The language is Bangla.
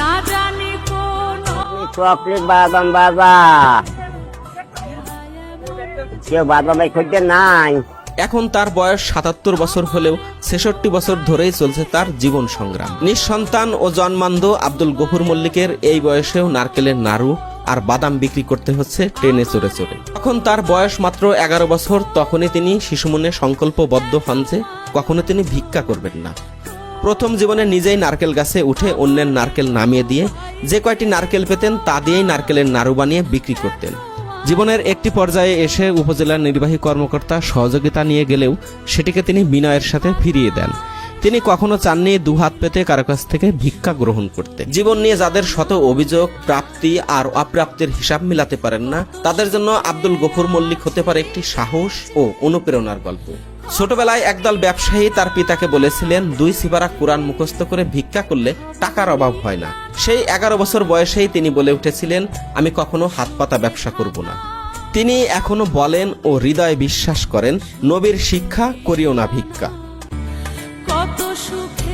না জানি কোন চকলেট বাদাম বাবা কেউ বাদাম খুঁজতে নাই। এখন তার বয়স সাতাত্তর বছর হলেও ছেষট্টি বছর ধরেই চলছে তার জীবন সংগ্রাম। নিঃসন্তান ও জন্মান্ধ আব্দুল গফুর মল্লিকের এই বয়সেও নারকেলের নাড়ু আর বাদাম বিক্রি করতে হচ্ছে ট্রেনে চড়ে চড়ে। তখন তার বয়স মাত্র এগারো বছর তখনই তিনি শিশুমনে সংকল্পবদ্ধ হন যে কখনো তিনি ভিক্ষা করবেন না। প্রথম জীবনে নিজেই নারকেল গাছে উঠে অন্যের নারকেল নামিয়ে দিয়ে যে কয়টি নারকেল পেতেন তা দিয়েই নারকেলের নাড়ু বানিয়ে বিক্রি করতেন। জীবনের একটি পর্যায়ে এসে উপজেলার নির্বাহী কর্মকর্তা সহযোগিতা নিয়ে গেলেও সেটিকে তিনি বিনয়ের সাথে ফিরিয়ে দেন। তিনি কখনো চাননি দুহাত পেতে কারও কাছ থেকে ভিক্ষা গ্রহণ করতে। জীবন নিয়ে যাদের শত অভিযোগ, প্রাপ্তি আর অপ্রাপ্তির হিসাব মিলাতে পারেন না, তাদের জন্য আব্দুল গফুর মল্লিক হতে পারে একটি সাহস ও অনুপ্রেরণার গল্প। ছোটবেলায় একদল ব্যবসায়ী তার পিতাকে বলেছিলেন, দুই সিপারা কোরআন মুখস্থ করে ভিক্ষা করলে টাকার অভাব হয় না। সেই এগারো বছর বয়সেই তিনি বলে উঠেছিলেন, আমি কখনো হাত পাতা ব্যবসা করব না। তিনি এখনও বলেন ও হৃদয়ে বিশ্বাস করেন, নবীর শিক্ষা করিও না ভিক্ষা। কত সুখ